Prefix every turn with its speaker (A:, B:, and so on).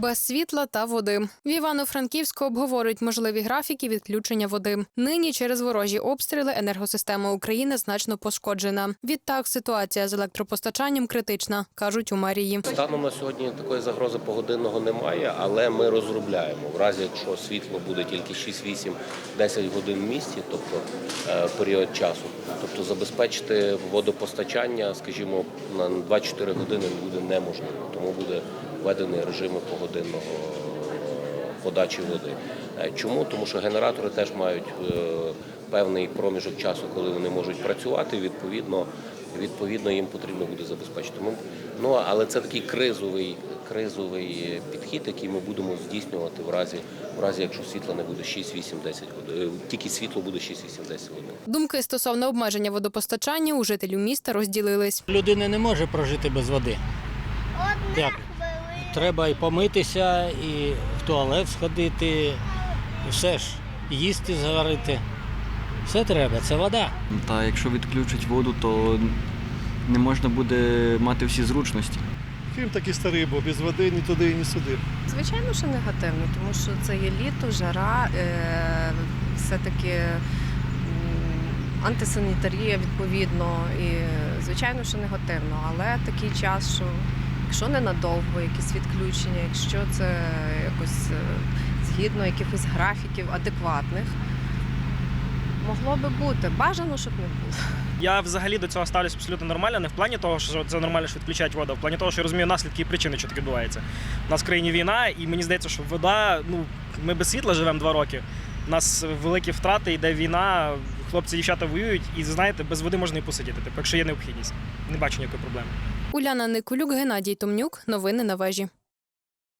A: Без світла та води в Івано-Франківську обговорюють можливі графіки відключення води. Нині через ворожі обстріли енергосистема України значно пошкоджена. Відтак ситуація з електропостачанням критична, кажуть у мерії.
B: Станом на сьогодні такої загрози погодинного немає, але ми розробляємо. В разі, якщо світло буде тільки 6-8-10 годин в місті, тобто е, період часу, тобто забезпечити водопостачання, скажімо, на 2-4 години буде неможливо, тому буде введений режим погодинного подачі води. Е, Чому? Тому що генератори теж мають е, певний проміжок часу, коли вони можуть працювати. Відповідно, відповідно їм потрібно буде забезпечити. Ну але це такий кризовий, кризовий підхід, який ми будемо здійснювати в разі, в разі, якщо світла не буде 6, 8, 10 годин. Е, Тільки світло буде 6, 8, 10 годин.
A: Думки стосовно обмеження водопостачання у жителів міста розділились.
C: Людина не може прожити без води. Як? Треба і помитися, і в туалет сходити, і все ж, їсти зварити. Все треба, це вода.
D: Та якщо відключать воду, то не можна буде мати всі зручності.
E: Фільм такий старий, бо без води ні туди, ні сюди.
F: Звичайно, що негативно, тому що це є літо, жара, е, все-таки антисанітарія відповідно. І звичайно, що негативно, але такий час, що якщо ненадовго якісь відключення, якщо це якось е, згідно якихось графіків адекватних, могло би бути. Бажано, щоб не було.
G: Я взагалі до цього ставлюсь абсолютно нормально, не в плані того, що це нормально, що відключають воду, а в плані того, що я розумію наслідки і причини, що так відбувається. У нас в країні війна, і мені здається, що вода, ну ми без світла живемо два роки. У нас великі втрати, йде війна, хлопці, дівчата воюють, і знаєте, без води можна і посидіти. Типу, якщо є необхідність. Не бачу ніякої проблеми.
A: Уляна Никулюк, Геннадій Томнюк. Новини на вежі.